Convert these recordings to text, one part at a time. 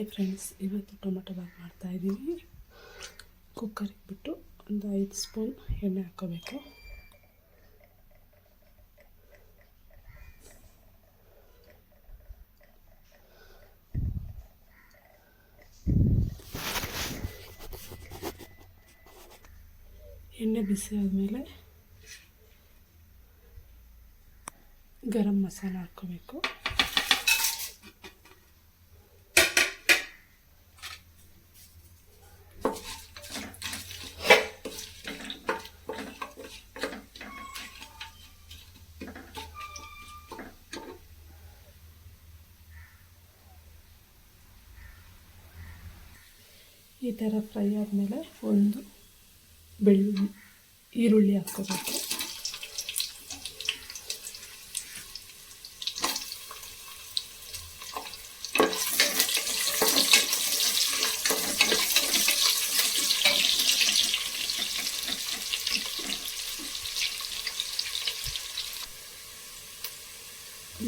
Hi friends ಇವತ್ತು tomato bath ಮಾಡ್ತಾಯಿದ್ದೀವಿ ಕುಕ್ಕರಿಗೆ ಬಿಟ್ಟು ಒಂದು ಐದು ಸ್ಪೂನ್ ಎಣ್ಣೆ ಹಾಕ್ಕೋಬೇಕು. ಎಣ್ಣೆ ಬಿಸಿ ಆದಮೇಲೆ ಗರಂ ಮಸಾಲ ಹಾಕ್ಕೋಬೇಕು. ಈ ಥರ ಫ್ರೈ ಆದಮೇಲೆ ಒಂದು ಬೆಳ್ಳುಳ್ಳಿ, ಈರುಳ್ಳಿ ಹಾಕ್ಕೋಬೇಕು.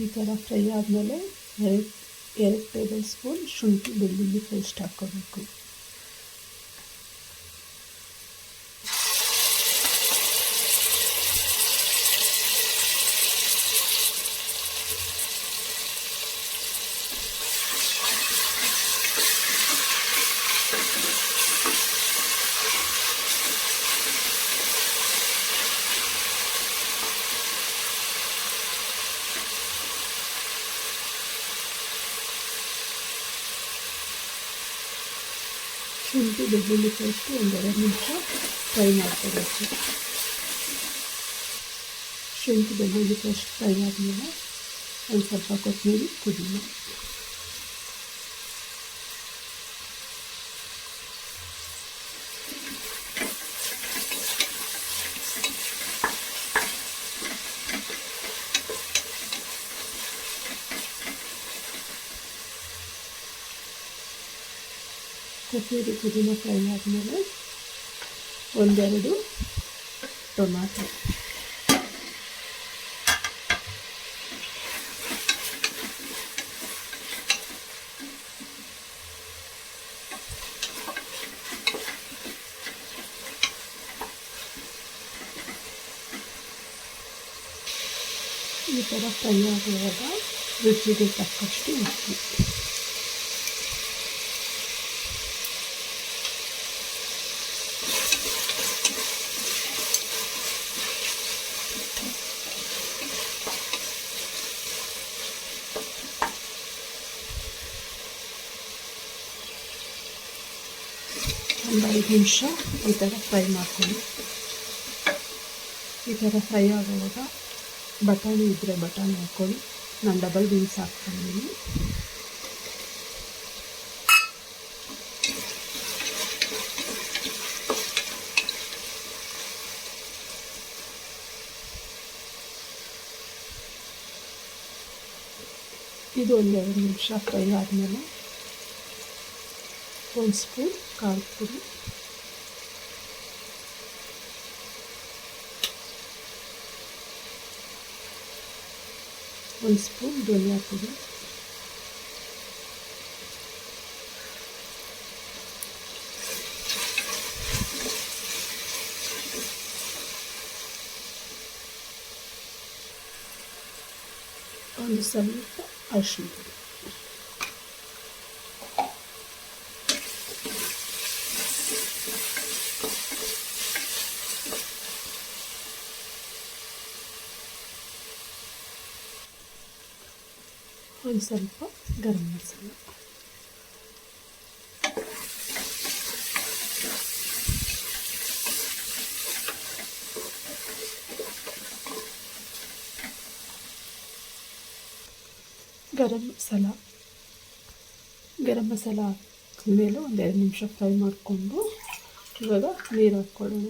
ಈ ಥರ ಫ್ರೈ ಆದಮೇಲೆ ಎರಡು ಎರಡು ಟೇಬಲ್ ಸ್ಪೂನ್ ಶುಂಠಿ ಬೆಳ್ಳುಳ್ಳಿ ಪೇಸ್ಟ್ ಹಾಕ್ಕೋಬೇಕು. ಶುಂಠಿ ಬೆಳ್ಳುಳ್ಳಿ ಪೇಸ್ಟು ಒಂದೆರಡು ನಿಮಿಷ ಫ್ರೈ ಮಾಡ್ಕೋಬೇಕು. ಶುಂಠಿ ಬೆಳ್ಳುಳ್ಳಿ ಪೇಸ್ಟ್ ಫ್ರೈ ಆದಮೇಲೆ ಒಂದು ಸ್ವಲ್ಪ ಕೊತ್ತಂಬರಿ ಪುದೀನ. ಕೊತ್ತಂಬರಿ ಪುದೀನ ಫ್ರೈ ಆದಮೇಲೆ ಒಂದೆರಡು ಟೊಮಾಟೊ. ಈ ಥರ ಫ್ರೈ ಆಗುವಾಗ ರುಚಿಗೆ ತಕ್ಕಷ್ಟು ಉಪ್ಪು. ಒಂದು ಐದು ನಿಮಿಷ ಈ ಥರ ಫ್ರೈ ಮಾಡ್ಕೊಳ್ಳಿ ಈ ಥರ ಫ್ರೈ ಆಗುವಾಗ ಬಟಾಣಿ ಇದ್ದರೆ ಬಟಾಣಿ ಹಾಕ್ಕೊಳ್ಳಿ. ನಾನು ಡಬಲ್ ಬೀನ್ಸ್ ಹಾಕ್ಕೊಂಡಿದ್ದೀನಿ. ಇದು ಒಂದು ಎರಡು ನಿಮಿಷ ಫ್ರೈ ಆದಮೇಲೆ ಒಂದು ಸ್ಪೂನ್ ಖಾರದ ಪುಡಿ. ಒಂದು ಸ್ಪೂನ್ ಧನಿಯಾ ಪುಡಿ. ಒಂದು ಸ್ವಲ್ಪ ಅರಿಶಿನ ಪುಡಿ. ಒಂದು ಸ್ವಲ್ಪ ಗರಂ ಮಸಾಲ. ಗರಂ ಮಸಾಲ. ಗರಂ ಮಸಾಲ ಮೇಲೆ ಒಂದು ಎರಡು ನಿಮಿಷ ಫ್ರೈ ಮಾಡಿಕೊಂಡು ಇವಾಗ ನೀರು ಹಾಕ್ಕೊಳ್ಳೋಣ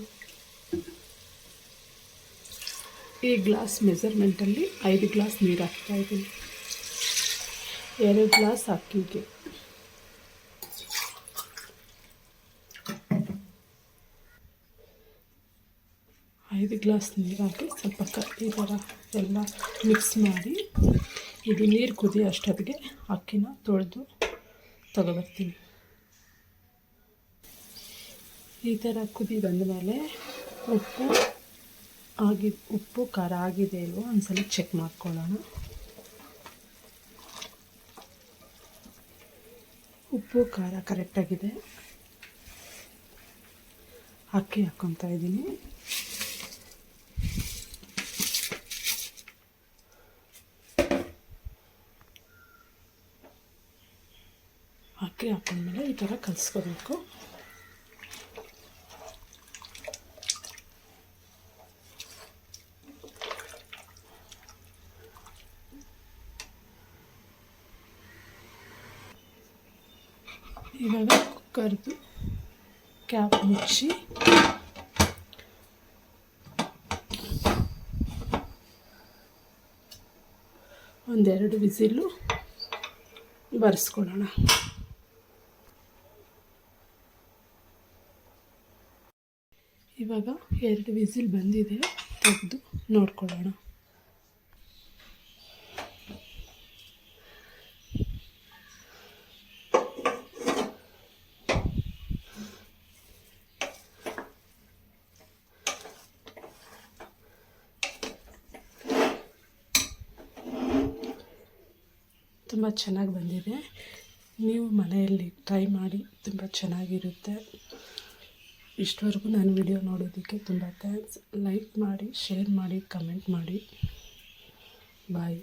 ಈ ಗ್ಲಾಸ್ ಮೆಸರ್ಮೆಂಟಲ್ಲಿ ಐದು ಗ್ಲಾಸ್ ನೀರು ಹಾಕ್ತಾಯಿದ್ದೀನಿ ಎರಡು ಗ್ಲಾಸ್ ಅಕ್ಕಿಗೆ. ಐದು ಗ್ಲಾಸ್ ನೀರು ಹಾಕಿ ಸ್ವಲ್ಪ ಕ ಈ ಥರ ಎಲ್ಲ ಮಿಕ್ಸ್ ಮಾಡಿ ಇದು ನೀರು ಕುದಿ ಅಷ್ಟೊತ್ತಿಗೆ ಅಕ್ಕಿನ ತೊಳೆದು ತಗೊಬರ್ತೀನಿ. ಈ ಥರ ಕುದಿ ಬಂದಮೇಲೆ ಉಪ್ಪು ಆಗಿ, ಉಪ್ಪು ಖಾರ ಆಗಿದೆ ಇಲ್ವೋ ಒಂದ್ಸಲ ಚೆಕ್ ಮಾಡ್ಕೊಳ್ಳೋಣ. ಉಪ್ಪು ಖಾರ ಕರೆಕ್ಟಾಗಿದೆ ಅಕ್ಕಿ ಹಾಕ್ಕೊತಾ ಇದ್ದೀನಿ. ಅಕ್ಕಿ ಹಾಕೊಂಡ್ಮೇಲೆ ಈ ಥರ ಕಲಿಸ್ಕೋಬೇಕು. ಇವಾಗ ಕುಕ್ಕರ್ದು ಕ್ಯಾಪ್ ಮುಚ್ಚಿ. ಒಂದೆರಡು ವಿಸಿಲು ಬರೆಸ್ಕೊಳ್ಳೋಣ. ಇವಾಗ ಎರಡು ವಿಸಿಲ್ ಬಂದಿದೆ ತೆಗೆದು ನೋಡ್ಕೊಳ್ಳೋಣ. ತುಂಬ ಚೆನ್ನಾಗಿ ಬಂದಿದೆ. ನೀವು ಮನೆಯಲ್ಲಿ ಟ್ರೈ ಮಾಡಿ, ತುಂಬ ಚೆನ್ನಾಗಿರುತ್ತೆ. ಇಷ್ಟವರೆಗೂ ನಾನು ವಿಡಿಯೋ ನೋಡೋದಕ್ಕೆ ತುಂಬ ಥ್ಯಾಂಕ್ಸ್ ಲೈಕ್ ಮಾಡಿ ಶೇರ್ ಮಾಡಿ ಕಮೆಂಟ್ ಮಾಡಿ. ಬಾಯ್